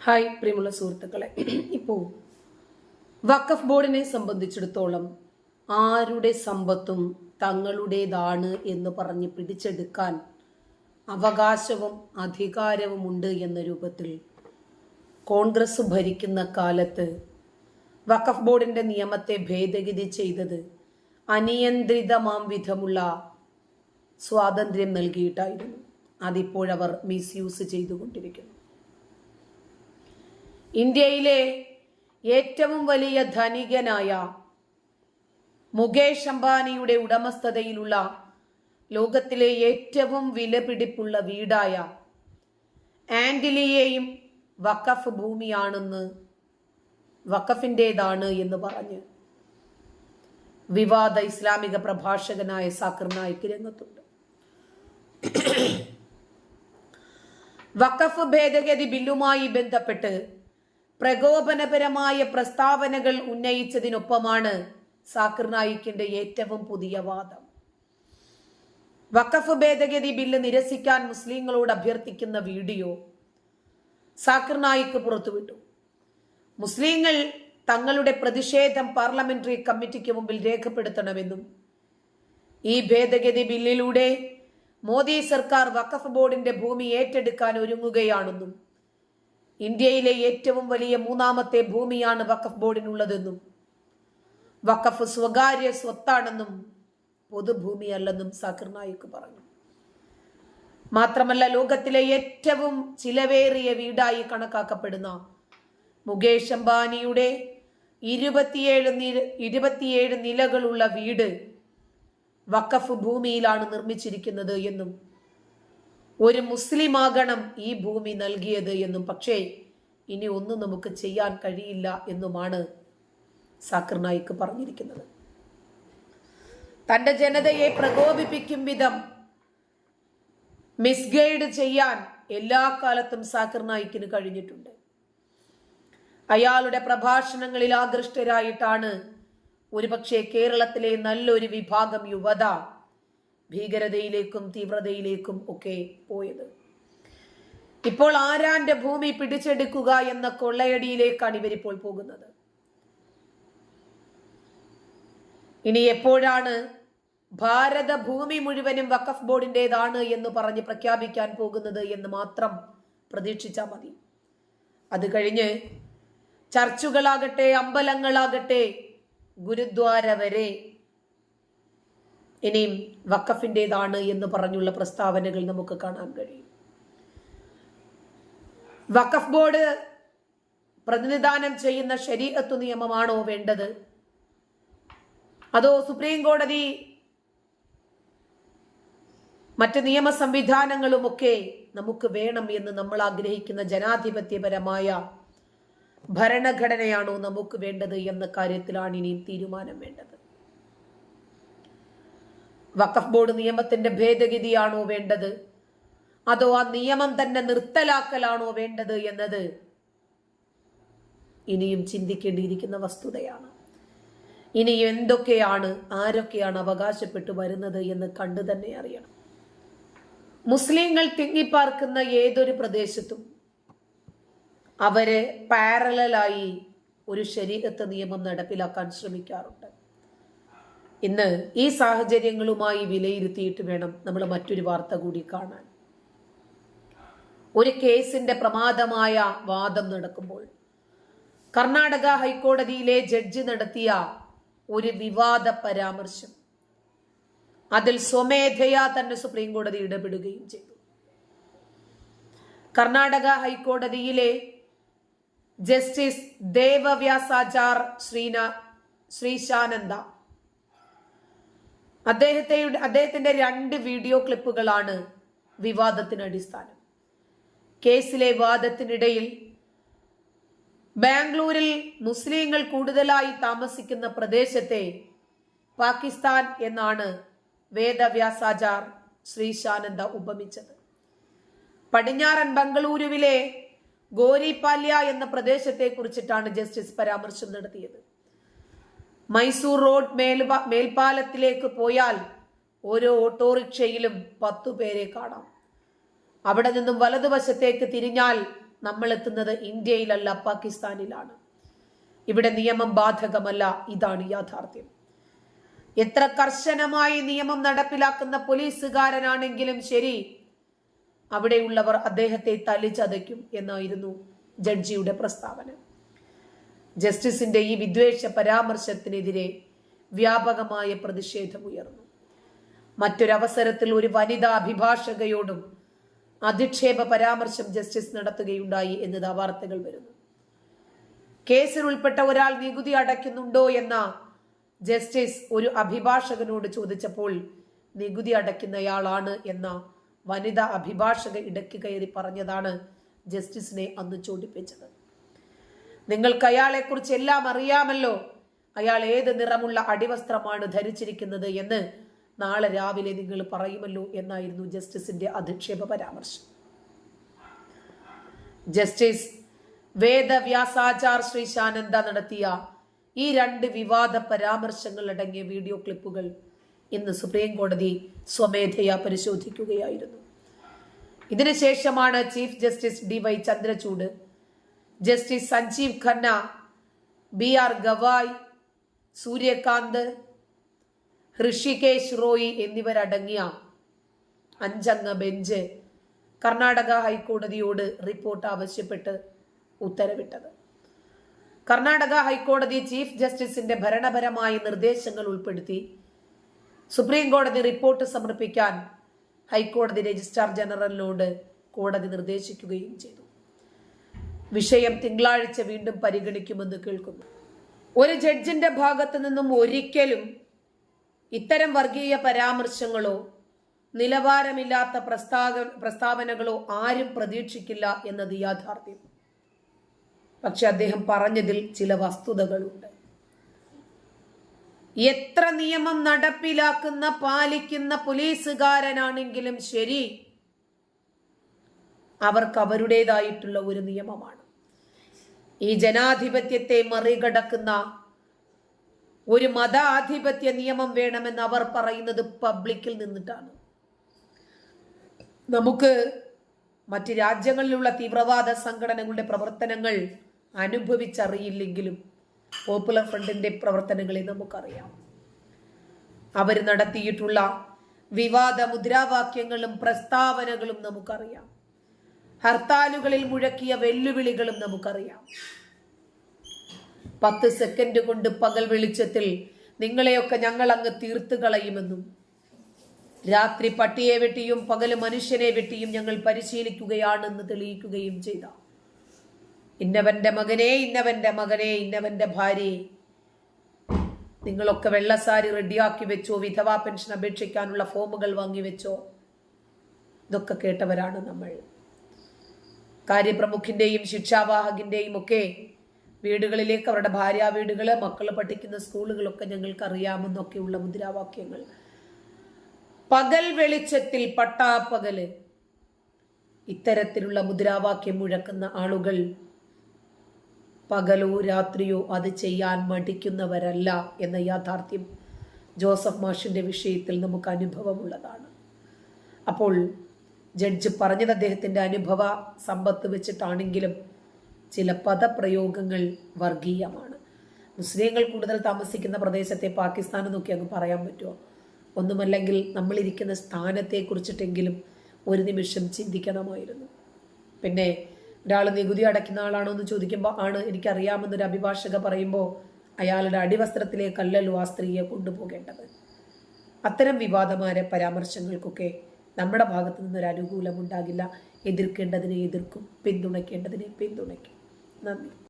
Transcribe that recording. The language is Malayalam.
ഹായ് പ്രിയമുള്ള സുഹൃത്തുക്കളെ. ഇപ്പോൾ വഖഫ് ബോർഡിനെ സംബന്ധിച്ചിടത്തോളം ആരുടെ സമ്പത്തും തങ്ങളുടേതാണ് എന്ന് പറഞ്ഞ് പിടിച്ചെടുക്കാൻ അവകാശവും അധികാരവും ഉണ്ട് എന്ന രൂപത്തിൽ കോൺഗ്രസ് ഭരിക്കുന്ന കാലത്ത് വഖഫ് ബോർഡിന്റെ നിയമത്തെ ഭേദഗതി ചെയ്തത് അനിയന്ത്രിതമാം വിധമുള്ള സ്വാതന്ത്ര്യം നൽകിയിട്ടായിരുന്നു. അതിപ്പോഴവർ മിസ്യൂസ് ചെയ്തുകൊണ്ടിരിക്കുന്നു. ഇന്ത്യയിലെ ഏറ്റവും വലിയ ധനികനായ മുകേഷ് അംബാനിയുടെ ഉടമസ്ഥതയിലുള്ള ലോകത്തിലെ ഏറ്റവും വിലപിടിപ്പുള്ള വീടായ ആൻഡിലിയെയും വഖഫ് ഭൂമിയാണെന്ന് വഖഫിന്റെതാണ് എന്ന് പറഞ്ഞ് വിവാദ ഇസ്ലാമിക പ്രഭാഷകനായ സാക്കിർ നായിക്ക് രംഗത്തുണ്ട്. വഖഫ് ഭേദഗതി ബില്ലുമായി ബന്ധപ്പെട്ട് പ്രകോപനപരമായ പ്രസ്താവനകൾ ഉന്നയിച്ചതിനൊപ്പമാണ് സാക്കിർ നായിക്കിന്റെ ഏറ്റവും പുതിയ വാദം. വഖഫ് ഭേദഗതി ബില്ല് നിരസിക്കാൻ മുസ്ലിങ്ങളോട് അഭ്യർത്ഥിക്കുന്ന വീഡിയോ സാക്കിർ നായിക്ക് പുറത്തുവിട്ടു. മുസ്ലിങ്ങൾ തങ്ങളുടെ പ്രതിഷേധം പാർലമെന്ററി കമ്മിറ്റിക്ക് മുമ്പിൽ രേഖപ്പെടുത്തണമെന്നും ഈ ഭേദഗതി ബില്ലിലൂടെ മോദി സർക്കാർ വഖഫ് ബോർഡിന്റെ ഭൂമി ഏറ്റെടുക്കാൻ ഒരുങ്ങുകയാണെന്നും ഇന്ത്യയിലെ ഏറ്റവും വലിയ മൂന്നാമത്തെ ഭൂമിയാണ് വഖഫ് ബോർഡിനുള്ളതെന്നും വഖഫ് സ്വകാര്യ സ്വത്താണെന്നും പൊതുഭൂമിയല്ലെന്നും സാക്കിർ നായിക്ക് പറഞ്ഞു. മാത്രമല്ല ലോകത്തിലെ ഏറ്റവും ചിലവേറിയ വീടായി കണക്കാക്കപ്പെടുന്ന മുകേഷ് അംബാനിയുടെ ഇരുപത്തിയേഴ് നില ഇരുപത്തിയേഴ് നിലകളുള്ള വീട് വഖഫ് ഭൂമിയിലാണ് നിർമ്മിച്ചിരിക്കുന്നത് എന്നും ഒരു മുസ്ലിമാകണം ഈ ഭൂമി നൽകിയത് എന്നും പക്ഷേ ഇനി ഒന്നും നമുക്ക് ചെയ്യാൻ കഴിയില്ല എന്നുമാണ് സാക്കിർ നായിക്ക് പറഞ്ഞിരിക്കുന്നത്. തന്റെ ജനതയെ പ്രകോപിപ്പിക്കും വിധം മിസ്ഗൈഡ് ചെയ്യാൻ എല്ലാ കാലത്തും സാക്കിർ നായിക്കിന് കഴിഞ്ഞിട്ടുണ്ട്. അയാളുടെ പ്രഭാഷണങ്ങളിൽ ആകൃഷ്ടരായിട്ടാണ് ഒരുപക്ഷെ കേരളത്തിലെ നല്ലൊരു വിഭാഗം യുവത ഭീകരതയിലേക്കും തീവ്രതയിലേക്കും ഒക്കെ പോയത്. ഇപ്പോൾ ആരാന്റെ ഭൂമി പിടിച്ചെടുക്കുക എന്ന കൊള്ളയടിയിലേക്കാണ് ഇവരിപ്പോൾ പോകുന്നത്. ഇനി എപ്പോഴാണ് ഭാരത ഭൂമി മുഴുവനും വഖഫ് ബോർഡിന്റെതാണ് എന്ന് പറഞ്ഞ് പ്രഖ്യാപിക്കാൻ പോകുന്നത് എന്ന് മാത്രം പ്രതീക്ഷിച്ചാൽ മതി. അത് കഴിഞ്ഞ് ചർച്ചുകളാകട്ടെ അമ്പലങ്ങളാകട്ടെ ഗുരുദ്വാര വരെ ഇനിയും വക്കഫിന്റെതാണ് എന്ന് പറഞ്ഞുള്ള പ്രസ്താവനകൾ നമുക്ക് കാണാൻ കഴിയും. വഖഫ് ബോർഡ് പ്രതിനിധാനം ചെയ്യുന്ന ശരീരത്തു നിയമമാണോ വേണ്ടത്? അതോ സുപ്രീം കോടതി മറ്റ് നിയമ സംവിധാനങ്ങളുമൊക്കെ നമുക്ക് വേണം എന്ന് നമ്മൾ ആഗ്രഹിക്കുന്ന ജനാധിപത്യപരമായ ഭരണഘടനയാണോ നമുക്ക് വേണ്ടത് എന്ന കാര്യത്തിലാണ് ഇനിയും തീരുമാനം വേണ്ടത്. വഖഫ് ബോർഡ് നിയമത്തിന്റെ ഭേദഗതിയാണോ വേണ്ടത്? അതോ ആ നിയമം തന്നെ നിർത്തലാക്കലാണോ വേണ്ടത് എന്നത്? ഇനിയും ചിന്തിക്കേണ്ടിയിരിക്കുന്ന വസ്തുതയാണ്. ഇനി എന്തൊക്കെയാണ് ആരൊക്കെയാണ് അവകാശപ്പെട്ടു വരുന്നത് എന്ന് കണ്ടു തന്നെ അറിയണം. മുസ്ലിങ്ങൾ തിങ്ങിപ്പാർക്കുന്ന ഏതൊരു പ്രദേശത്തും അവരെ പാരലായി ഒരു ശരീരത്തെ നിയമം നടപ്പിലാക്കാൻ ശ്രമിക്കാറുണ്ട്. ഇന്ന് ഈ സാഹചര്യങ്ങളുമായി വിലയിരുത്തിയിട്ട് വേണം നമ്മൾ മറ്റൊരു വാർത്ത കൂടി കാണാൻ. ഒരു കേസിന്റെ പ്രമാദമായ വാദം നടക്കുമ്പോൾ കർണാടക ഹൈക്കോടതിയിലെ ജഡ്ജി നടത്തിയ ഒരു വിവാദ പരാമർശം അതിൽ സ്വമേധയാ തന്നെ സുപ്രീം കോടതി ഇടപെടുകയും ചെയ്തു. കർണാടക ഹൈക്കോടതിയിലെ ജസ്റ്റിസ് ദേവവ്യാസാചാർ ശ്രീന ശ്രീശാനന്ദ അദ്ദേഹത്തെ അദ്ദേഹത്തിന്റെ രണ്ട് വീഡിയോ ക്ലിപ്പുകളാണ് വിവാദത്തിന് അടിസ്ഥാനം. കേസിലെ വാദത്തിനിടയിൽ ബാംഗ്ലൂരിൽ മുസ്ലിങ്ങൾ കൂടുതലായി താമസിക്കുന്ന പ്രദേശത്തെ പാകിസ്ഥാൻ എന്നാണ് വേദവ്യാസാചാർ ശ്രീശാനന്ദ ഉപമിച്ചത്. പടിഞ്ഞാറൻ ബംഗളൂരുവിലെ ഗോരിപാല്യ എന്ന പ്രദേശത്തെ കുറിച്ചിട്ടാണ് ജസ്റ്റിസ് പരാമർശം നടത്തിയത്. മൈസൂർ റോഡ് മേൽപാലത്തിലേക്ക് പോയാൽ ഓരോ ഓട്ടോറിക്ഷയിലും പത്തു പേരെ കാണാം. അവിടെ നിന്നും വലതുവശത്തേക്ക് തിരിഞ്ഞാൽ നമ്മൾ എത്തുന്നത് ഇന്ത്യയിലല്ല പാകിസ്ഥാനിലാണ്. ഇവിടെ നിയമം ബാധകമല്ല ഇതാണ് യാഥാർത്ഥ്യം. എത്ര കർശനമായി നിയമം നടപ്പിലാക്കുന്ന പോലീസുകാരനാണെങ്കിലും ശരി അവിടെയുള്ളവർ അദ്ദേഹത്തെ തല്ലിച്ചതയ്ക്കും എന്നായിരുന്നു ജഡ്ജിയുടെ പ്രസ്താവന. ജസ്റ്റിസിന്റെ ഈ വിദ്വേഷ പരാമർശത്തിനെതിരെ വ്യാപകമായ പ്രതിഷേധമുയർന്നു. മറ്റൊരവസരത്തിൽ ഒരു വനിതാ അഭിഭാഷകയോടും അധിക്ഷേപ പരാമർശം ജസ്റ്റിസ് നടത്തുകയുണ്ടായി എന്നത് വാർത്തകൾ വരുന്നു കേസിൽ ഉൾപ്പെട്ട ഒരാൾ നികുതി അടയ്ക്കുന്നുണ്ടോ എന്ന ജസ്റ്റിസ് ഒരു അഭിഭാഷകനോട് ചോദിച്ചപ്പോൾ നികുതി അടയ്ക്കുന്നയാളാണ് എന്ന വനിതാ അഭിഭാഷക ഇടയ്ക്ക് കയറി പറഞ്ഞതാണ് ജസ്റ്റിസിനെ അന്ന് ചോദിപ്പിച്ചത്. നിങ്ങൾക്ക് അയാളെക്കുറിച്ച് എല്ലാം അറിയാമല്ലോ. അയാൾ ഏത് നിറമുള്ള അടിവസ്ത്രമാണ് ധരിച്ചിരിക്കുന്നത് എന്ന് നാളെ രാവിലെ നിങ്ങൾ പറയുമല്ലോ എന്നായിരുന്നു ജസ്റ്റിസിന്റെ അധിക്ഷേപ പരാമർശം. ജസ്റ്റിസ് വേദവ്യാസാചാർ ശ്രീശാനന്ദ നടത്തിയ ഈ രണ്ട് വിവാദ പരാമർശങ്ങൾ അടങ്ങിയ വീഡിയോ ക്ലിപ്പുകൾ ഇന്ന് സുപ്രീം കോടതി സ്വമേധയാ പരിശോധിക്കുകയായിരുന്നു. ഇതിനുശേഷമാണ് chief justice D Y Chandrachud justice Sanjiv Khanna B R Gavai Surya Kant Hrishikesh Roy എന്നിവരടങ്ങിയ അഞ്ചംഗ ബെഞ്ച് കർണാടക ഹൈക്കോടതിയോട് റിപ്പോർട്ട് ആവശ്യപ്പെട്ട് ഉത്തരവിട്ടത്. കർണാടക ഹൈക്കോടതി ചീഫ് ജസ്റ്റിസിന്റെ ഭരണപരമായ നിർദ്ദേശങ്ങൾ ഉൾപ്പെടുത്തി സുപ്രീം കോടതി റിപ്പോർട്ട് സമർപ്പിക്കാൻ ഹൈക്കോടതി രജിസ്ട്രാർ ജനറലിനോട് കോടതി നിർദ്ദേശിക്കുകയും ചെയ്തു. വിഷയം തിങ്കളാഴ്ച വീണ്ടും പരിഗണിക്കുമെന്ന് കേൾക്കുന്നു. ഒരു ജഡ്ജിന്റെ ഭാഗത്തു നിന്നും ഒരിക്കലും ഇത്തരം വർഗീയ പരാമർശങ്ങളോ നിലവാരമില്ലാത്ത പ്രസ്താവ പ്രസ്താവനകളോ ആരും പ്രതീക്ഷിക്കില്ല എന്നത് യാഥാർത്ഥ്യം. പക്ഷെ അദ്ദേഹം പറഞ്ഞതിൽ ചില വസ്തുതകളുണ്ട്. എത്ര നിയമം നടപ്പിലാക്കുന്ന പാലിക്കുന്ന പോലീസുകാരനാണെങ്കിലും ശരി അവർക്ക് അവരുടേതായിട്ടുള്ള ഒരു നിയമമാണ്. ഈ ജനാധിപത്യത്തെ മറികടക്കുന്ന ഒരു മതാധിപത്യ നിയമം വേണമെന്ന് അവർ പറയുന്നത് പബ്ലിക്കിൽ നിന്നിട്ടാണ്. നമുക്ക് മറ്റ് രാജ്യങ്ങളിലുള്ള തീവ്രവാദ സംഘടനകളുടെ പ്രവർത്തനങ്ങൾ അനുഭവിച്ചറിയില്ലെങ്കിലും പോപ്പുലർ ഫ്രണ്ടിന്റെ പ്രവർത്തനങ്ങളെ നമുക്കറിയാം. അവർ നടത്തിയിട്ടുള്ള വിവാദ മുദ്രാവാക്യങ്ങളും പ്രസ്താവനകളും നമുക്കറിയാം. ഹർത്താലുകളിൽ മുഴക്കിയ വെല്ലുവിളികളും നമുക്കറിയാം. പത്ത് സെക്കൻഡ് കൊണ്ട് പകൽ വെളിച്ചത്തിൽ നിങ്ങളെയൊക്കെ ഞങ്ങൾ അങ്ങ് തീർത്തു കളയുമെന്നും രാത്രി പട്ടിയെ വെട്ടിയും പകൽ മനുഷ്യനെ വെട്ടിയും ഞങ്ങൾ പരിശീലിക്കുകയാണെന്ന് തെളിയിക്കുകയും ചെയ്ത. ഇന്നവന്റെ മകനെ ഇന്നവന്റെ മകനെ ഇന്നവന്റെ ഭാര്യയെ നിങ്ങളൊക്കെ വെള്ളസാരി റെഡിയാക്കി വെച്ചോ വിധവാ പെൻഷൻ അപേക്ഷിക്കാനുള്ള ഫോമുകൾ വാങ്ങി വെച്ചോ? ഇതൊക്കെ കേട്ടവരാണ് നമ്മൾ. കാര്യപ്രമുഖിന്റെയും ശിക്ഷാവാഹകിന്റെയും ഒക്കെ വീടുകളിലേക്ക് അവരുടെ ഭാര്യ വീടുകൾ മക്കൾ പഠിക്കുന്ന സ്കൂളുകളൊക്കെ ഞങ്ങൾക്ക് അറിയാമെന്നൊക്കെയുള്ള മുദ്രാവാക്യങ്ങൾ. പകൽ വെളിച്ചത്തിൽ പട്ടാപ്പകൽ. ഇത്തരത്തിലുള്ള മുദ്രാവാക്യം മുഴക്കുന്ന ആളുകൾ പകലോ രാത്രിയോ അത് ചെയ്യാൻ മടിക്കുന്നവരല്ല എന്ന യാഥാർത്ഥ്യം ജോസഫ് മാഷിന്റെ വിഷയത്തിൽ നമുക്ക് അനുഭവമുള്ളതാണ്. അപ്പോൾ ജഡ്ജ് പറഞ്ഞത് അദ്ദേഹത്തിന്റെ അനുഭവ സമ്പത്ത് വെച്ചിട്ടാണെങ്കിലും ചില പദപ്രയോഗങ്ങൾ വർഗീയമാണ്. മുസ്ലിങ്ങൾ കൂടുതൽ താമസിക്കുന്ന പ്രദേശത്തെ പാകിസ്ഥാൻ നോക്കി അങ്ങ് പറയാൻ പറ്റുമോ? ഒന്നുമല്ലെങ്കിൽ നമ്മളിരിക്കുന്ന സ്ഥാനത്തെ കുറിച്ചിട്ടെങ്കിലും ഒരു നിമിഷം ചിന്തിക്കണമായിരുന്നു. പിന്നെ ഒരാൾ നികുതി അടയ്ക്കുന്ന ആളാണോ എന്ന് ചോദിക്കുമ്പോൾ ആണ് എനിക്കറിയാമെന്നൊരു അഭിഭാഷക പറയുമ്പോൾ അയാളുടെ അടിവസ്ത്രത്തിലെ അടിവസ്ത്രത്തിലേക്കല്ലല്ലോ ആ സ്ത്രീയെ കൊണ്ടുപോകേണ്ടത്. അത്തരം വിവാദമായ പരാമർശങ്ങൾക്കൊക്കെ നമ്മുടെ ഭാഗത്തു നിന്നൊരു അനുകൂലം ഉണ്ടാകില്ല. എതിർക്കേണ്ടതിനെ എതിർക്കും പിന്തുണയ്ക്കേണ്ടതിനെ പിന്തുണയ്ക്കും. നന്ദി.